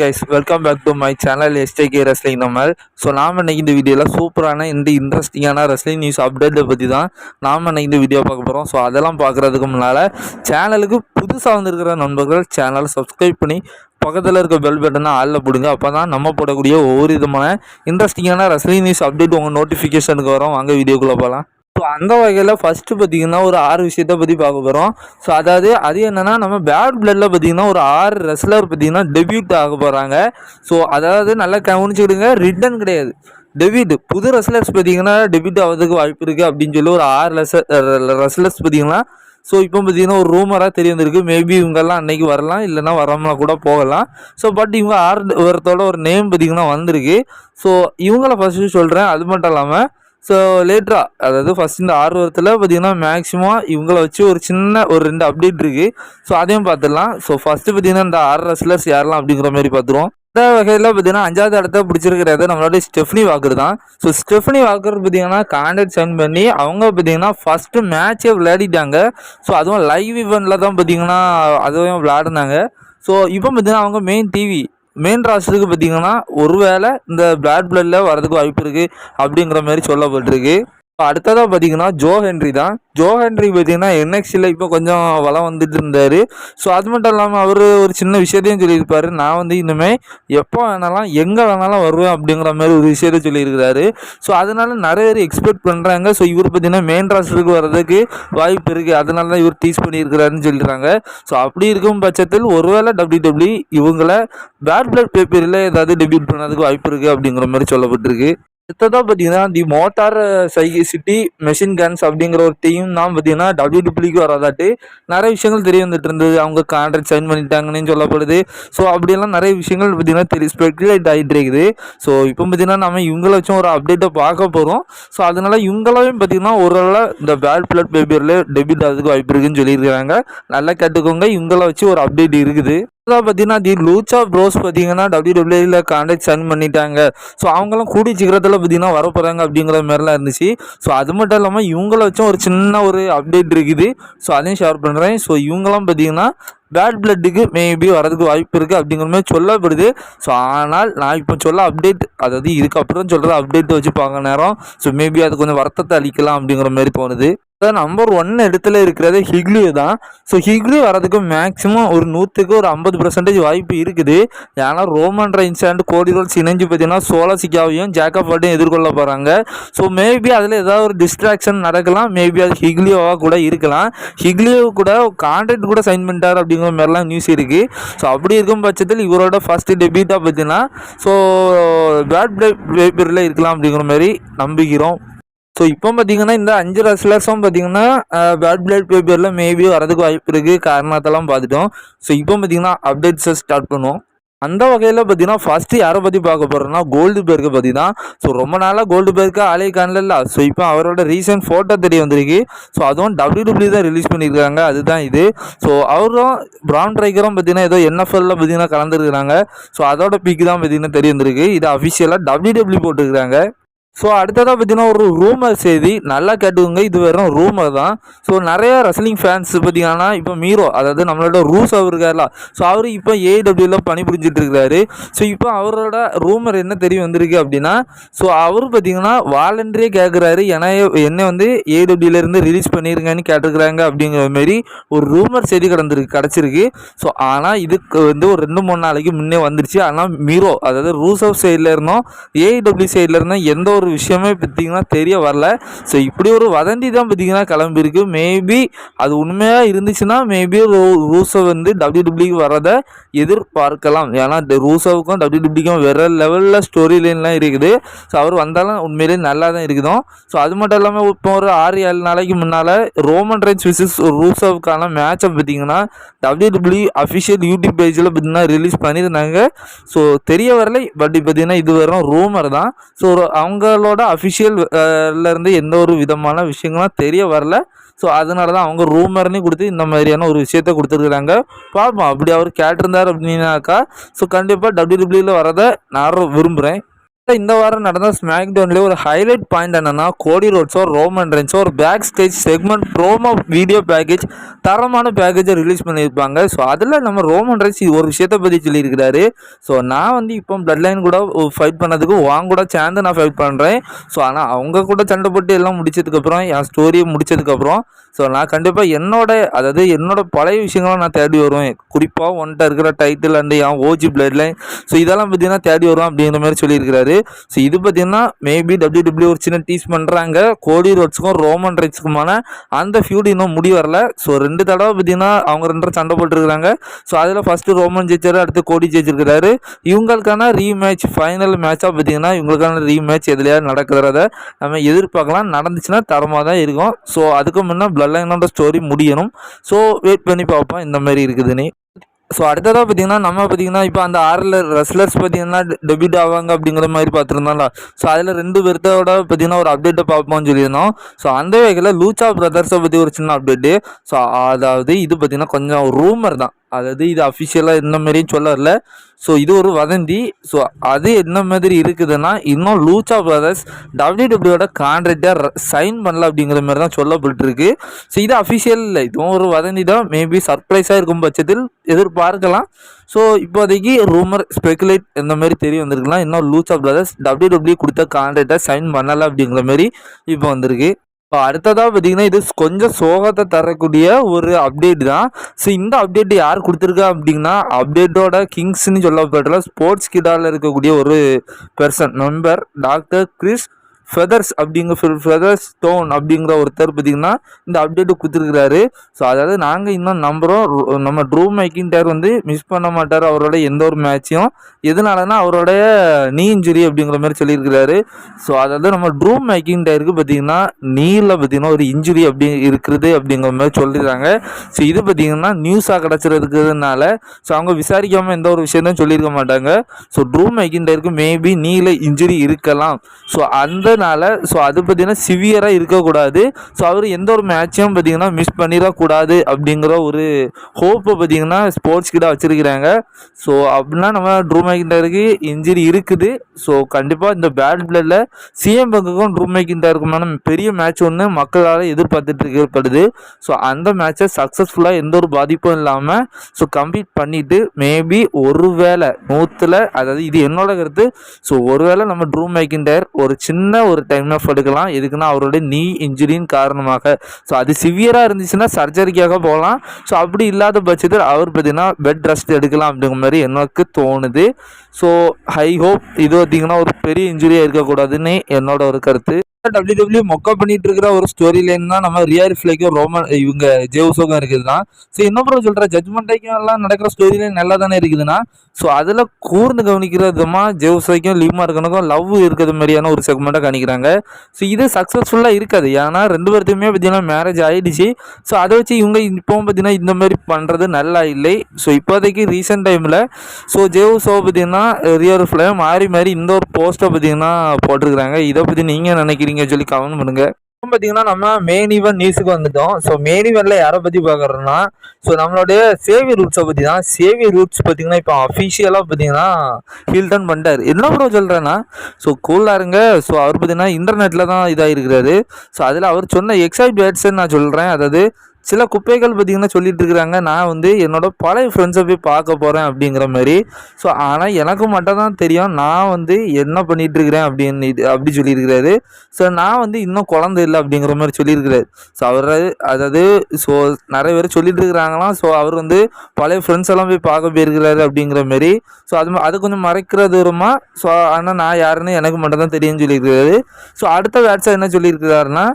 Guys welcome back to my channel STK wrestling நம்மள் so நாம் இன்னைக்கு இந்த வீடியோவில் சூப்பரான இந்த இன்ட்ரெஸ்டிங்கான ரெஸ்லிங் நியூஸ் அப்டேட்டை பற்றி தான் நாம் இன்னைக்கு இந்த வீடியோ பார்க்க போகிறோம் ஸோ அதெல்லாம் பார்க்குறதுக்கு முன்னால் சேனலுக்கு புதுசாக வந்திருக்கிற நண்பர்கள் சேனலை சப்ஸ்கிரைப் பண்ணி பக்கத்தில் இருக்க பெல் பட்டனை ஆளில் போடுங்க. அப்போ தான் நம்ம போடக்கூடிய ஒவ்வொரு விதமான இன்ட்ரெஸ்டிங்கான ரெஸ்லிங் நியூஸ் அப்டேட் உங்கள் நோட்டிஃபிகேஷனுக்கு வரும். வாங்க வீடியோக்குள்ளே போகலாம் ஸோ அந்த வகையில் ஃபஸ்ட்டு பார்த்தீங்கன்னா ஒரு ஆறு விஷயத்தை பற்றி பார்க்க போகிறோம் ஸோ அதாவது அது என்னென்னா நம்ம பேட் பிளட்டில் பார்த்தீங்கன்னா ஒரு ஆறு ரெஸ்லர் பார்த்தீங்கன்னா டெபியூட் ஆக போகிறாங்க ஸோ அதாவது நல்லா கவனிச்சுக்கிடுங்க ரிட்டன் கிடையாது. டெபியூட் புது ரெஸ்லர்ஸ் பார்த்தீங்கன்னா டெபியூட் ஆகிறதுக்கு வாய்ப்பு இருக்குது அப்படின்னு சொல்லி ஒரு ஆறு ரெஸ்லர் ரெஸ்லர்ஸ் பார்த்தீங்கன்னா ஸோ இப்போ பார்த்தீங்கன்னா ஒரு ரூமராக தெரிய வந்திருக்கு மேபி இவங்கெல்லாம் அன்னைக்கு வரலாம் இல்லைன்னா வராமல் கூட போகலாம். ஸோ பட் இவங்க ஆறு ஒருத்தோட ஒரு நேம் பார்த்தீங்கன்னா வந்திருக்கு. ஸோ இவங்கள ஃபஸ்ட்டு சொல்கிறேன் அது மட்டும் இல்லாமல் ஸோ லேட்டராக அதாவது ஃபஸ்ட் இந்த ஆர்வத்தில் பார்த்தீங்கன்னா மேக்ஸிமம் இவங்கள வச்சு ஒரு சின்ன ஒரு ரெண்டு அப்டேட் இருக்குது ஸோ அதையும் பார்த்துடலாம் ஸோ ஃபஸ்ட்டு பார்த்தீங்கன்னா இந்த ஆறு ரெஸ்லர்ஸ் யாரெல்லாம் அப்படிங்கிற மாதிரி பார்த்துருவோம் இந்த வகையில் பார்த்தீங்கன்னா அஞ்சாவது இடத்த பிடிச்சிருக்கிறது நம்மளோட ஸ்டெஃப்னி வாக்கர் தான். ஸோ ஸ்டெஃப்னி வாக்கர் பார்த்தீங்கன்னா கான்டாக்ட் சென்ட் பண்ணி அவங்க பார்த்தீங்கன்னா ஃபஸ்ட்டு மேட்ச்சே விளையாடிட்டாங்க. ஸோ அதுவும் லைவ் இவெண்ட்டில் தான் பார்த்தீங்கன்னா அதுவும் விளையாடுனாங்க. ஸோ இப்போ பார்த்தீங்கன்னா அவங்க மெயின் டிவி மெயின் ராஸ்டருக்கு பார்த்தீங்கன்னா ஒருவேளை இந்த பிளாட் பிளட்டில் வரதுக்கு வாய்ப்பு இருக்குது அப்படிங்கிற மாதிரி சொல்லப்பட்டிருக்கு. அடுத்ததாக பார்த்தீங்கன்னா ஜோ ஹென்ரி தான். ஜோ ஹென்ரி பார்த்தீங்கன்னா என்எக்ஸில் இப்போ கொஞ்சம் வளம் வந்துட்டு இருந்தார். ஸோ அது மட்டும் இல்லாமல் அவர் ஒரு சின்ன விஷயத்தையும் சொல்லியிருப்பார். நான் வந்து இனிமேல் எப்போ வேணாலும் எங்கே வேணாலும் வருவேன் அப்படிங்கிற மாதிரி ஒரு விஷயத்த சொல்லியிருக்கிறாரு. ஸோ அதனால நிறைய பேர் எக்ஸ்பெக்ட் பண்ணுறாங்க ஸோ இவர் பார்த்தீங்கன்னா மெயின் ராஸ்டருக்கு வர்றதுக்கு வாய்ப்பு இருக்குது அதனால தான் இவர் டீஸ் பண்ணியிருக்கிறாருன்னு சொல்லிடுறாங்க. ஸோ அப்படி இருக்கும் பட்சத்தில் ஒருவேளை டபிள்யூ டபிள்யூ இவங்களை பேட் பிளட் பேப்பரில் ஏதாவது டெபியூட் பண்ணதுக்கு வாய்ப்பு இருக்குது அப்படிங்கிற மாதிரி சொல்லப்பட்டிருக்கு. அடுத்ததாக பார்த்தீங்கன்னா தி மோட்டார் சை சிட்டி மெஷின் கன்ஸ் அப்படிங்கிற ஒரு டீம் தான் பார்த்தீங்கன்னா டபிள்யூ டபிள்யூக்கு வராதாட்டு நிறைய விஷயங்கள் தெரிய வந்துட்டு இருந்தது. அவங்க கான்ட்ராக்ட் சைன் பண்ணிட்டாங்கன்னு சொல்லப்படுது. ஸோ அப்படியெல்லாம் நிறைய விஷயங்கள் பார்த்தீங்கன்னா தெரிய ஸ்பெக்குலேட் ஆகிட்டு இருக்குது. ஸோ இப்போ பார்த்தீங்கன்னா நம்ம இவங்கள வச்சும் ஒரு அப்டேட்டை பார்க்க போகிறோம் ஸோ அதனால இவங்களாவே பார்த்தீங்கன்னா ஒரு இந்த பேட் பிளட் பேபியரில் டெபிட் ஆகிறதுக்கு வாய்ப்பு இருக்குன்னு சொல்லியிருக்கிறாங்க. நல்லா கற்றுக்கோங்க இவங்கள வச்சு ஒரு அப்டேட் இருக்குது. பார்த்தீங்கன்னா தி லூச்சா ப்ரோஸ் பார்த்தீங்கன்னா டபிள்யூ டபிள்யூல கான்டாக்ட் சைன் பண்ணிட்டாங்க. ஸோ அவங்களாம் கூடி சீக்கிரத்தில் பார்த்தீங்கன்னா வரப்போகிறாங்க அப்படிங்கிற மாதிரிலாம் இருந்துச்சு. ஸோ அது மட்டும் இல்லாமல் இவங்கள வச்சும் ஒரு சின்ன ஒரு அப்டேட் இருக்குது. ஸோ அதையும் ஷேர் பண்ணுறேன் ஸோ இவங்களாம் பார்த்தீங்கன்னா பேட் பிளட்டுக்கு மேபி வரதுக்கு வாய்ப்பு இருக்குது அப்படிங்கிற மாதிரி சொல்லப்படுது. ஸோ ஆனால் நான் இப்போ சொல்ல அப்டேட் அதாவது இதுக்கப்புறம் சொல்கிற அப்டேட் வச்சு பார்க்க நேரம். ஸோ மேபி அது கொஞ்சம் வருத்தத்தை அளிக்கலாம் அப்படிங்கிற மாதிரி போனது நம்பர் ஒன் இடத்துல இருக்கிறது ஹிக்லு தான். ஸோ ஹிக்லி வரதுக்கு மேக்ஸிமம் ஒரு நூற்றுக்கு ஒரு ஐம்பது பர்சன்டேஜ் வாய்ப்பு இருக்குது. ஏன்னா Roman Reigns and Cody Rhodes இணைஞ்சு பார்த்தீங்கன்னா சோலசிக்காவையும் ஜேக்கப்பாட்டையும் எதிர்கொள்ள போகிறாங்க ஸோ மேபி அதில் ஏதாவது ஒரு டிஸ்ட்ராக்ஷன் நடக்கலாம். மேபி அது ஹிக்லியோவாக கூட இருக்கலாம். ஹிக்லியோ கூட கான்ட்ராக்ட் கூட சைன் பண்ணிட்டார் அப்படிங்கிற மாதிரிலாம் நியூஸ் இருக்குது ஸோ அப்படி இருக்கும் பட்சத்தில் இவரோட ஃபஸ்ட்டு டெபியூட்டாக பார்த்தீங்கன்னா ஸோ பேட் பேப்பரில் இருக்கலாம் அப்படிங்கிற மாதிரி நம்புகிறோம். ஸோ இப்போ பார்த்தீங்கன்னா இந்த அஞ்சு ரெஸ்லர்ஸும் பார்த்தீங்கன்னா பேட் பிளட் பேப்பரில் மேபி வரதுக்கு வாய்ப்பு இருக்குது காரணத்தெல்லாம் பார்த்துட்டோம் ஸோ இப்போ பார்த்தீங்கன்னா அப்டேட்ஸை ஸ்டார்ட் பண்ணுவோம். அந்த வகையில் பார்த்தீங்கன்னா ஃபஸ்ட்டு யாரை பற்றி பார்க்க போகிறோம்னா கோல்டு பேர்க்கை பற்றி தான். ஸோ ரொம்ப நாளாக கோல்டு பேருக்கு ஆளே காணல ஸோ இப்போ அவரோட ரீசெண்ட் ஃபோட்டோ தெரிய வந்திருக்கு. ஸோ அதுவும் டபிள்யூ டபிள்யூ தான் ரிலீஸ் பண்ணியிருக்காங்க. அதுதான் இது. ஸோ அவரும் ப்ரான் ட்ரைக்கரும் பார்த்தீங்கன்னா ஏதோ என்எஃப்எல்ல பார்த்தீங்கன்னா கலந்துருக்குறாங்க. ஸோ அதோட பிக் தான் பார்த்தீங்கன்னா தெரிய வந்திருக்கு. இது அஃபிஷியலாக டபிள்யூ டபிள்யூ போட்டுருக்காங்க ஸோ அடுத்ததாக பார்த்தீங்கன்னா ஒரு ரூமர் செய்தி. நல்லா கேட்டுக்கோங்க. இது வெறும் ரூமர் தான். ஸோ நிறைய ரெஸ்லிங் ஃபேன்ஸ் பார்த்தீங்கன்னா இப்போ மீரோ அதாவது நம்மளோட ரூஸ் அவர் இருக்கார்ல. ஸோ அவர் இப்போ ஏடபிள்யூவில் பணி புரிஞ்சிட்டு இருக்கிறாரு ஸோ இப்போ அவரோட ரூமர் என்ன தெரிய வந்திருக்கு அப்படின்னா ஸோ அவர் பார்த்தீங்கன்னா வாலண்டரியே கேட்குறாரு ஏன்னா என்ன வந்து ஏடபிள்யூலேருந்து ரிலீஸ் பண்ணியிருங்கன்னு கேட்டிருக்கிறாங்க அப்படிங்கிற மாரி ஒரு ரூமர் செய்தி கிடந்திருக்கு கிடச்சிருக்கு. ஸோ ஆனால் இதுக்கு வந்து ஒரு ரெண்டு மூணு நாளைக்கு முன்னே வந்துருச்சு. ஆனால் மீரோ அதாவது ரூஸ் ஆஃப் சைடில் இருந்தோம் ஏடபிள்யூ சைடில் இருந்தோம் எந்த ஒரு ஒரு விஷயமே பார்த்திங்கன்னா தெரிய வரல. ஸோ இப்படி ஒரு வதந்தி தான் பார்த்திங்கன்னா கிளம்பியிருக்கு. மேபி அது உண்மையாக இருந்துச்சுன்னா மேபி ரூ ரூசோ வந்து டபிள்யூடபிள்யூக்கு வரதை எதிர்பார்க்கலாம். ஏன்னா ரூசோவுக்கும் டபிள்யூடபிள்யூக்கும் வேறு லெவலில் ஸ்டோரி லைன்லாம் இருக்குது. ஸோ அவர் வந்தாலும் உண்மையிலேயே நல்லா தான் இருக்குதும். ஸோ அது மட்டும் இல்லாமல் இப்போ ஒரு ஆறு ஏழு நாளைக்கு முன்னால் ரோமன் ரைன்ஸ் விசஸ் ரூசோவுக்கான மேட்சை பார்த்திங்கன்னா டபிள்யூடபிள்யூ அஃபிஷியல் யூடியூப் பேஜில் பார்த்திங்கன்னா ரிலீஸ் பண்ணியிருந்தாங்க. ஸோ தெரிய வரலை. பட் பார்த்திங்கன்னா இது வரும் ரூமர் தான். ஸோ அவங்க அவங்களோட அஃபிஷியல்லேருந்து எந்த ஒரு விதமான விஷயங்களும் தெரிய வரல. ஸோ அதனால தான் அவங்க ரூமர்னே கொடுத்து இந்த மாதிரியான ஒரு விஷயத்த கொடுத்துருக்குறாங்க. பார்ப்போம் அப்படி அவர் கேட்டிருந்தார் அப்படின்னாக்கா ஸோ கண்டிப்பாக டபிள்யூடபிள்யூவில் வரதை நான் விரும்புகிறேன் இந்த வாரம் நடந்த ஸ்மாக் டவுன்லேயே ஒரு ஹைலைட் பாயிண்ட் என்னன்னா கோடி ரோட்ஸோ ரோமன் ரென்ஸோ ஒரு back stage segment promo video package தரமான பேக்கேஜை ரிலீஸ் பண்ணியிருப்பாங்க. ஸோ அதில் நம்ம ரோமன் ரென்ஸ் ஒரு விஷயத்தை பற்றி சொல்லியிருக்கிறாரு. ஸோ நான் வந்து இப்போ பிளட் லைன் கூட ஃபைட் பண்ணதுக்கு வாங்க கூட சேர்ந்து நான் ஃபைட் பண்ணுறேன் ஸோ ஆனால் அவங்க கூட சண்டை போட்டு எல்லாம் முடிச்சதுக்கப்புறம் என் ஸ்டோரியை முடிச்சதுக்கப்புறம் ஸோ நான் கண்டிப்பாக என்னோட அதாவது என்னோட பழைய விஷயங்களும் நான் தேடி வருவேன். குறிப்பாக ஒன்ட்ட இருக்கிற டைட்டில் அண்ட் என் ஓஜி பிளட் லைன் ஸோ இதெல்லாம் பார்த்தீங்கன்னா தேடி வருவேன் அப்படிங்கிற மாதிரி சொல்லியிருக்கிறாரு. ஸோ இது பார்த்தீங்கன்னா மேபி டபிள்யூ டபிள்யூ ஒரு சின்ன டீஸ் பண்ணுறாங்க கோடி ரோட்ஸுக்கும் ரோமன் ரைட்ஸுக்குமான அந்த ஃபியூடு இன்னும் முடி வரல. ஸோ ரெண்டு தடவை பார்த்தீங்கன்னா அவங்க ரெண்டு சண்டை போட்டுருக்காங்க ஸோ அதில் ஃபஸ்ட்டு ரோமன் ஜெயிச்சார் அடுத்து கோடி ஜெயிச்சிருக்கிறாரு. இவங்களுக்கான ரீமேட்ச் ஃபைனல் மேட்சாக பார்த்தீங்கன்னா இவங்களுக்கான ரீமேட்ச் எதுலையாவது நடக்கிறத நம்ம எதிர்பார்க்கலாம். நடந்துச்சுன்னா தரமாக தான் இருக்கும். ஸோ அதுக்கு முன்னே சொல்லலை என்னோட ஸ்டோரி முடியணும். ஸோ வெயிட் பண்ணி பார்ப்போம் இந்த மாதிரி இருக்குதுன்னு. ஸோ அடுத்ததாக பார்த்தீங்கன்னா நம்ம பார்த்தீங்கன்னா இப்போ அந்த ஆறில் ரெஸ்லர்ஸ் பார்த்தீங்கன்னா டெபியூட் ஆவாங்க அப்படிங்கிற மாதிரி பார்த்துருந்தோம்ல ஸோ அதில் ரெண்டு பேர்த்தோட பார்த்தீங்கன்னா ஒரு அப்டேட்டை பார்ப்போம்னு சொல்லியிருந்தோம். ஸோ அந்த வகையில் லூச்சா பிரதர்ஸை பற்றி ஒரு சின்ன அப்டேட்டு ஸோ அதாவது இது பார்த்தீங்கன்னா கொஞ்சம் ரூமர் தான். அதாவது இது அஃபிஷியலாக இந்த மாதிரியும் சொல்ல வரல ஸோ இது ஒரு வதந்தி. ஸோ அது என்ன மாதிரி இருக்குதுன்னா இன்னும் லூச்சா பிரதர்ஸ் டபிள்யூ டபிள்யூட கான்ட்ராக்டை சைன் பண்ணல அப்படிங்கிற மாதிரி தான் சொல்லப்பட்டிருக்கு. ஸோ இது அஃபிஷியல் இல்லை. இதுவும் ஒரு வதந்தி தான். மேபி சர்ப்ரைஸாக இருக்கும் பட்சத்தில் எதிர்பார்க்கலாம். ஸோ இப்போதைக்கு ரூமர் ஸ்பெகுலேட் இந்த மாதிரி தெரிய வந்திருக்கலாம். இன்னும் லூச்சா பிரதர்ஸ் டபிள்யூ டபிள்யூ கொடுத்த கான்ட்ராக்டாக சைன் பண்ணலை அப்படிங்கிற மாதிரி இப்போ வந்திருக்கு. இப்போ அடுத்ததாக பார்த்தீங்கன்னா இது கொஞ்சம் சோகத்தை தரக்கூடிய ஒரு அப்டேட் தான். ஸோ இந்த அப்டேட் யார் கொடுத்துருக்கா அப்படின்னா அப்டேட்டோட கிங்ஸ்னு சொல்லப்பட்ட ஸ்போர்ட்ஸ் கிடாவில் இருக்கக்கூடிய ஒரு person member doctor Chris Feathers அப்படிங்கிற ஃபெதர்ஸ் ஸ்டோன் அப்படிங்கிற ஒருத்தர் பார்த்தீங்கன்னா இந்த அப்டேட்டு கொடுத்துருக்குறாரு. ஸோ அதாவது நாங்கள் இன்னும் நம்புகிறோம் நம்ம ட்ரூ மேக்கின்டர் வந்து மிஸ் பண்ண மாட்டார். அவரோட எந்த ஒரு மேட்சையும் எதனாலனா அவரோடைய நீ இன்ஜுரி அப்படிங்கிற மாதிரி சொல்லியிருக்கிறாரு. ஸோ அதாவது நம்ம ட்ரூ மேக்கின்டருக்கு பார்த்தீங்கன்னா நீரில் பார்த்தீங்கன்னா ஒரு இன்ஜுரி அப்படி இருக்கிறது அப்படிங்கிற மாதிரி சொல்லிடுறாங்க ஸோ இது பார்த்தீங்கன்னா நியூஸாக கிடச்சிருக்கிறதுனால ஸோ அவங்க விசாரிக்காமல் எந்த ஒரு விஷயத்தையும் சொல்லியிருக்க மாட்டாங்க. ஸோ ட்ரூ மேக்கின்டருக்கு மேபி நீல இன்ஜுரி இருக்கலாம். ஸோ அந்த அதனால் ஸோ அது பார்த்தீங்கன்னா சிவியராக இருக்கக்கூடாது. ஸோ அவர் எந்த ஒரு மேட்சையும் பார்த்தீங்கன்னா மிஸ் பண்ணிடக்கூடாது அப்படிங்கிற ஒரு ஹோப்பை பார்த்தீங்கன்னா ஸ்போர்ட்ஸ் கிட்ட வச்சுருக்கிறாங்க. ஸோ அப்படின்னா நம்ம ட்ரூ மேக்கிண்டருக்கு இன்ஜுரி இருக்குது. ஸோ கண்டிப்பாக இந்த பேட் பிளட்டில் சிஎம் பங்குக்கும் ட்ரூ மேக்கிண்டருக்குமான பெரிய மேட்ச் ஒன்று மக்களால் எதிர்பார்த்துட்டு இருக்கப்படுது ஸோ அந்த மேட்சை சக்ஸஸ்ஃபுல்லாக எந்த ஒரு பாதிப்பும் இல்லாமல் ஸோ கம்ப்ளீட் பண்ணிவிட்டு மேபி ஒரு வேளை நூற்றில் அதாவது இது என்னோட கருத்து ஸோ ஒருவேளை நம்ம ட்ரூ மேக்கிண்டர் ஒரு சின்ன ஒரு டைம் ஆஃப் எடுக்கலாம் எதுக்குன்னா அவருடைய நீ இன்ஜுரியின் காரணமாக. ஸோ அது சிவியராக இருந்துச்சுன்னா சர்ஜரிக்காக போகலாம். ஸோ அப்படி இல்லாத பட்சத்தில் அவர் பார்த்தீங்கன்னா பெட் ரெஸ்ட் எடுக்கலாம் அப்படிங்கிற மாதிரி எனக்கு தோணுது. ஸோ ஹை ஹோப் இது பார்த்தீங்கன்னா ஒரு பெரிய இன்ஜுரியாக இருக்கக்கூடாதுன்னு என்னோட ஒரு கருத்து. டபிள்யூ டபிள்யூ மொக்க பண்ணிட்டு இருக்கிற ஒரு ஸ்டோரி லைன் தான் நம்ம ரியாரி ஃபிளைக்கும் ரோமன் இவங்க ஜேவுசோகம் இருக்குது தான் ஸோ இன்னொரு சொல்கிற ஜட்மெண்ட்டைக்கும் எல்லாம் நடக்கிற ஸ்டோரி லைன் நல்லா தானே இருக்குதுன்னா. ஸோ அதில் கூர்ந்து கவனிக்கிற விதமாக ஜேவுசோக்கும் லீமா இருக்கனுக்கும் லவ் இருக்கிறது மாதிரியான ஒரு செக்மெண்ட்டாக காணிக்கிறாங்க ஸோ இது சக்ஸஸ்ஃபுல்லாக இருக்காது. ஏன்னா ரெண்டு பேர்த்துக்குமே பார்த்தீங்கன்னா மேரேஜ் ஆகிடுச்சு ஸோ அதை வச்சு இவங்க இப்போவும் பார்த்தீங்கன்னா இந்த மாதிரி பண்ணுறது நல்லா இல்லை. ஸோ இப்போதைக்கு ரீசெண்ட் டைமில் ஸோ ஜேவுசோ பார்த்தீங்கன்னா ரியல் ஃபிளைம் மாறி மாறி இந்த ஒரு போஸ்ட்டை பார்த்தீங்கன்னா போட்டிருக்கிறாங்க. இதை பற்றி நீங்கள் நினைக்கிறீங்க? நீங்கள் சொல்லி கமெண்ட் பண்ணுங்க. பார்த்தீங்கன்னா நம்ம மெயின் ஈவன் நியூஸுக்கு வந்துட்டோம். ஸோ மெயின் ஈவெண்ட்ல யாரை பற்றி பார்க்குறோன்னா ஸோ நம்மளுடைய சேவி ரூட்ஸை பற்றி தான் சேவி ரூட்ஸ் பார்த்தீங்கன்னா இப்போ அஃபிஷியலாக பார்த்தீங்கன்னா ஹில்டன் பண்ணிட்டார். என்ன ப்ரோ சொல்கிறேன்னா ஸோ கூலாக இருங்க. ஸோ அவர் பார்த்தீங்கன்னா இன்டர்நெட்டில் தான் இதாக இருக்கிறாரு ஸோ அதில் அவர் சொன்ன எக்ஸைட் பேட்ஸ்ன்னு நான் சொல்கிறேன் அதாவது சில குப்பைகள் பார்த்திங்கன்னா சொல்லிட்டு இருக்கிறாங்க. நான் வந்து என்னோட பழைய ஃப்ரெண்ட்ஸை போய் பார்க்க போகிறேன் அப்படிங்கிற மாதிரி. ஸோ ஆனால் எனக்கு மட்டும் தான் தெரியும். நான் வந்து என்ன பண்ணிகிட்டு இருக்கிறேன் அப்படின்னு இது அப்படி சொல்லியிருக்கிறாரு ஸோ நான் வந்து இன்னும் குழந்தை இல்லை அப்படிங்கிற மாதிரி சொல்லியிருக்கிறாரு ஸோ அவர் அதாவது ஸோ நிறைய பேர் சொல்லிட்டு இருக்கிறாங்களாம். ஸோ அவர் வந்து பழைய ஃப்ரெண்ட்ஸ் எல்லாம் போய் பார்க்க போயிருக்கிறாரு அப்படிங்கிற மாரி ஸோ அது அது கொஞ்சம் மறைக்கிற தூரமாக ஸோ ஆனால் நான் யாருன்னு எனக்கு மட்டும் தான் தெரியும்னு சொல்லியிருக்கிறாரு ஸோ அடுத்த வேட்ஸாக என்ன சொல்லியிருக்கிறாருன்னா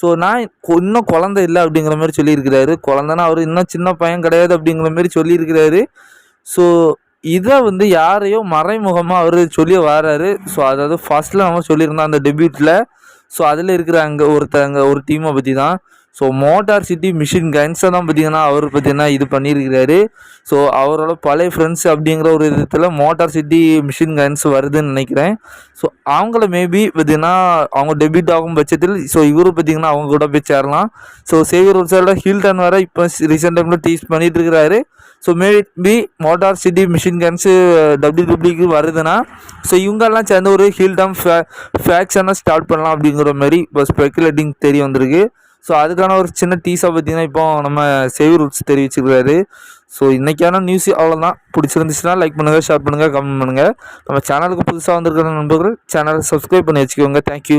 ஸோ நான் இன்னும் குழந்தை இல்லை அப்படிங்கிற மாதிரி சொல்லியிருக்கிறாரு. குழந்தைனா அவர் இன்னும் சின்ன பையன் கிடையாது அப்படிங்கிற மாதிரி சொல்லியிருக்கிறாரு. ஸோ இதை வந்து யாரையோ மறைமுகமாக அவர் சொல்லி வராரு. ஸோ அதாவது ஃபஸ்ட்டில் நம்ம சொல்லியிருந்தோம் அந்த டெபியூட்டில் ஸோ அதில் இருக்கிற அங்கே ஒருத்தங்க ஒரு டீமை பற்றி தான் ஸோ மோட்டார் சிட்டி மிஷின் கன்ஸை தான் பார்த்தீங்கன்னா அவர் பார்த்தீங்கன்னா இது பண்ணியிருக்கிறாரு. ஸோ அவரோட பழைய ஃப்ரெண்ட்ஸ் அப்படிங்கிற ஒரு விதத்தில் மோட்டார் சிட்டி மிஷின் கன்ஸ் வருதுன்னு நினைக்கிறேன். ஸோ அவங்கள மேபி பார்த்தீங்கன்னா அவங்க டெபிட் ஆகும் பட்சத்தில் ஸோ இவரும் பார்த்தீங்கன்னா அவங்க கூட போய் சேரலாம். ஸோ சேவியர் ஒரு சைடில் ஹில்டன் வர இப்போ ரீசெண்ட் டைமில் டீஸ் பண்ணிட்டு இருக்கிறாரு so maybe motor city machine guns டபிள்யூடபிள்யூக்கு வருதுன்னா ஸோ இவங்கெல்லாம் சேர்ந்து ஒரு ஹீல்டம் ஃபே ஃபேக்ஷனாக ஸ்டார்ட் பண்ணலாம் அப்படிங்கிற மாதிரி இப்போ ஸ்பெக்குலேட்டிங் தெரிய வந்திருக்கு. ஸோ அதுக்கான ஒரு சின்ன டீஸாக பார்த்தீங்கன்னா இப்போ நம்ம சேவி ரூட்ஸ் தெரிவிச்சிருக்காரு. ஸோ இன்றைக்கான நியூஸ் அவ்வளோதான் பிடிச்சிருந்துச்சுன்னா லைக் பண்ணுங்கள் ஷேர் பண்ணுங்கள் கமெண்ட் பண்ணுங்கள் நம்ம சேனலுக்கு புதுசாக வந்திருக்கிற நண்பர்கள் சேனலை சப்ஸ்கிரைப் பண்ணி வச்சுக்கோங்க. தேங்க்யூ